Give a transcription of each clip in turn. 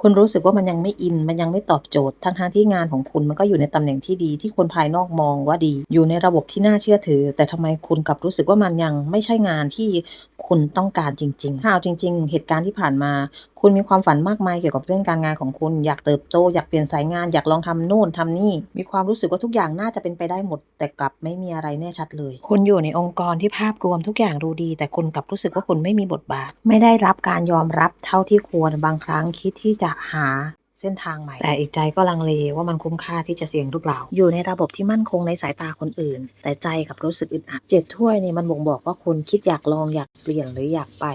คุณรู้สึกว่ามันยังไม่อิน มันยังไม่ตอบโจทย์ ทั้งๆที่งานของคุณมันก็อยู่ในตำแหน่งที่ดี ที่คนภายนอกมองว่าดี อยู่ในระบบที่น่าเชื่อถือ แต่ทำไมคุณกลับรู้สึกว่ามันยังไม่ใช่งานที่คุณต้องการจริงๆถ้าเอาจริง ๆ เหตุการณ์ที่ผ่านมา คุณมีความฝันมากมายเกี่ยวกับเรื่องการงานของคุณ อยากเติบโต อยากเปลี่ยนสายงาน อยากลองทำนู่นทำนี่ มีความรู้สึกว่าทุกอย่างน่าจะเป็นไปได้หมด แต่กลับไม่มีอะไรแน่ชัดเลย คุณอยู่ในองค์กรที่ภาพรวมทุกอย่างดูดี แต่คุณกลับรู้สึกว่าคุณไม่มีบทบาท ไม่ได้รับการยอมรับเท่าที่ควร บางครั้งคิดที่จะหาเส้นทางใหม่ แต่อีกใจก็ลังเลว่ามันคุ้มค่าที่จะเสี่ยงหรือเปล่า อยู่ในระบบที่มั่นคงในสายตาคนอื่น แต่ใจกับรู้สึกอึดอัดเจ็ดถ้วยนี่มันบ่งบอกว่าคุณคิดอยากลองอยากเปลี่ยนหรืออยากไป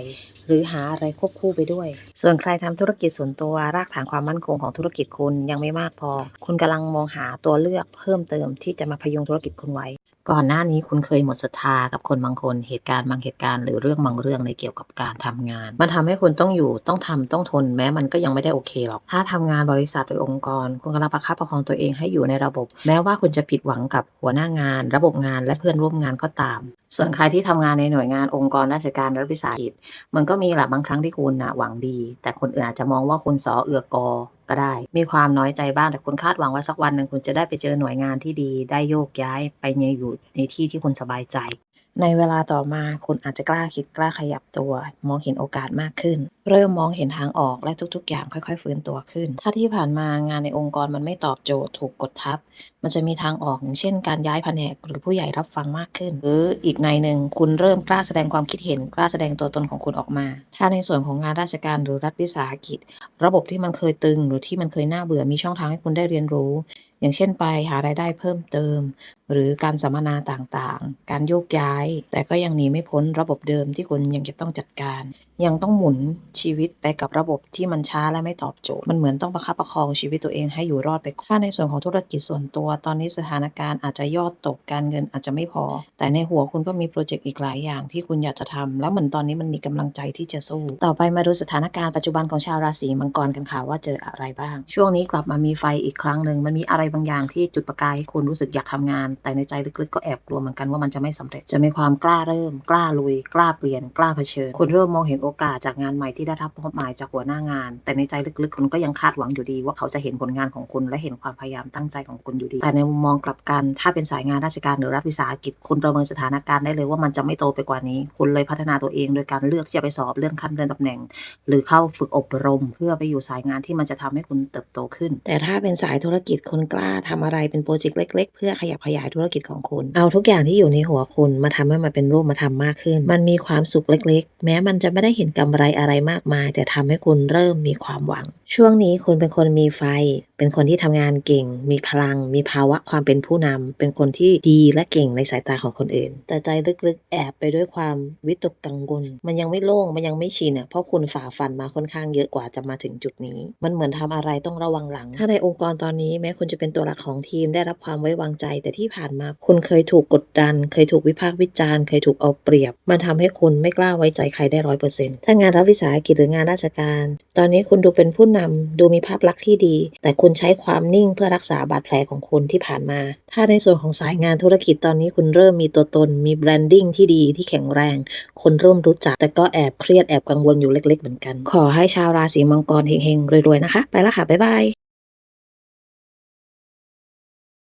หรือหาอะไรควบคู่ไปด้วย ส่วนใครทำธุรกิจส่วนตัวรากฐานความมั่นคงของธุรกิจคุณยังไม่มากพอ คุณกำลังมองหาตัวเลือกเพิ่มเติมที่จะมาพยุงธุรกิจคุณไว้ ก่อนหน้านี้คุณเคยหมดศรัทธากับคนบางคนเหตุการณ์บางเหตุการณ์หรือเรื่องบางเรื่องในเกี่ยวกับการทำงาน มันทำให้คุณต้องอยู่ต้องทำต้องทน แม้มันก็ยังไม่ได้โอเคหรอก ถ้าทำงานบริษัทหรือองค์กร คุณกำลังประคับประคองตัวเองให้อยู่ในระบบ แม้ว่าคุณจะผิดหวังกับหัวหน้างาน ระบบงานและเพื่อนร่วมงานก็ตาม ส่วนใครที่ทำงานในหน่วยงานองค์กรราชการรัฐวิสาหกิจ มันก็มีแหละบางครั้งที่คุณนะหวังดี แต่คนอื่นอาจจะมองว่าคุณสอเอือกอก็ได้ มีความน้อยใจบ้างแต่คุณคาดหวังว่าสักวันหนึ่งคุณจะได้ไปเจอหน่วยงานที่ดี ได้โยกย้ายไปอยู่ในที่ที่คุณสบายใจ ในเวลาต่อมาคุณอาจจะกล้าคิดกล้าขยับตัว มองเห็นโอกาสมากขึ้น เริ่มมองเห็นทางออกและทุกๆ อย่างค่อยๆฟื้นตัวขึ้น ถ้าที่ผ่านมางานในองค์กรมันไม่ตอบโจทย์ถูกกดทับ มันจะมีทางออกอย่างเช่น การย้ายแผนกหรือผู้ใหญ่รับฟังมากขึ้น หรืออีกในหนึ่งคุณเริ่มกล้าแสดงความคิดเห็นกล้าแสดงตัวตนของคุณออกมา ถ้าในส่วนของงานราชการหรือรัฐวิสาหกิจ ระบบที่มันเคยตึงหรือที่มันเคยน่าเบื่อมีช่องทางให้คุณได้เรียนรู้ อย่างเช่นไปหารายได้เพิ่มเติม หรือการสัมมนาต่างๆ การโยกย้าย แต่ก็ยังหนีไม่พ้นระบบเดิมที่คุณยังจะต้องจัดการ ยังต้องหมุนชีวิตไปกับระบบที่มันช้าและไม่ตอบโจทย์ มันเหมือนต้องประคับประคองชีวิตตัวเองให้อยู่รอดไปถ้าในส่วนของธุรกิจส่วนตัวตอนนี้สถานการณ์อาจจะยอดตกการเงินอาจจะไม่พอ แต่ในหัวคุณก็มีโปรเจกต์อีกหลายอย่างที่คุณอยากจะทำแล้วเหมือนตอนนี้มันมีกำลังใจที่จะสู้ ต่อไปมาดูสถานการณ์ปัจจุบันของชาวราศีมังกรกันค่ะว่าเจออะไรบ้าง ช่วงนี้กลับมามีไฟอีกครั้งหนึ่งมันมีอะไรบางอย่างที่จุดประกายให้คุณรู้สึกอยากทำงาน แต่ในใจลึกๆก็แอบกลัวเหมือนกันว่ามันจะไม่สำเร็จจะมีความกล้าเริ่ม กล้าลุย กล้าเปลี่ยน กล้าเผชิญ คุณเริ่มมองเห็นโอกาสจากงานใหม่ที่ได้รับมอบหมายจากหัวหน้างาน แต่ในใจลึกๆ คุณก็ยังคาดหวังอยู่ดี ว่าเขาจะเห็นผลงานของคุณและเห็นความพยายามตั้งใจของคุณอยู่ดีแต่ในมุมมองกลับกัน ถ้าเป็นสายงานราชการหรือรัฐวิสาหกิจ คุณประเมินสถานการณ์ได้เลยว่ามันจะไม่โตไปกว่านี้ คุณเลยพัฒนาตัวเอง โดยการเลือกที่จะไปสอบเลื่อนขั้นเลื่อนตำแหน่ง หรือเข้าฝึกอบรม เพื่อไปอยู่สายงานที่มันจะทำให้คุณเติบโตขึ้น แต่ถ้าเป็นสายธุรกิจคุณกล้าทำอะไรเป็นโปรเจกต์เล็ก ๆ เพื่อขยับขยายธุรกิจของคุณ เอาทุกอย่างที่อยู่ในหัวคุณมาทำให้มันเป็นรูปมาทำมากขึ้น มันมีความสุขเล็ก ๆ แม้มันจะไม่ได้เห็นกำไรอะไรมากมาย แต่ทำให้คุณเริ่มมีความหวัง ช่วงนี้คุณเป็นคนมีไฟเป็นคนที่ทำงานเก่ง มีพลัง มีภาวะความเป็นผู้นำเป็นคนที่ดีและเก่งในสายตาของคนอื่น แต่ใจลึกๆ แอบไปด้วยความวิตกกังวล มันยังไม่โล่ง มันยังไม่ชินอะ เพราะคุณฝ่าฟันมาค่อนข้างเยอะกว่าจะมาถึงจุดนี้ มันเหมือนทำอะไรต้องระวังหลัง ถ้าในองค์กรตอนนี้แม้คุณจะเป็นตัวหลักของทีมได้รับความไว้วางใจ แต่ที่ผ่านมาคุณเคยถูกกดดัน เคยถูกวิพากษ์วิจารณ์ เคยถูกเอาเปรียบ มันทำให้คุณไม่กล้าไว้ใจใครได้ร้อยเปอร์เซ็นต์ถ้างานรัฐวิสาหกิจหรืองานราชการ ตอนนี้คุณดูเป็นผู้นำดูมีภาพลักษณ์ที่ดี แต่คุณใช้ความนิ่งเพื่อรักษาบาดแผลของคุณที่ผ่านมา ถ้าในส่วนของสายงานธุรกิจตอนนี้คุณเริ่มมีตัวตน มีแบรนดิ้งที่ดีที่แข็งแรง คนเริ่มรู้จัก แต่ก็แอบเครียดแอบกังวลอยู่เล็ก ๆ เหมือนกัน ขอให้ชาวราศีมังกรเฮงๆรวยๆนะคะ ไปละค่ะ บ๊ายบาย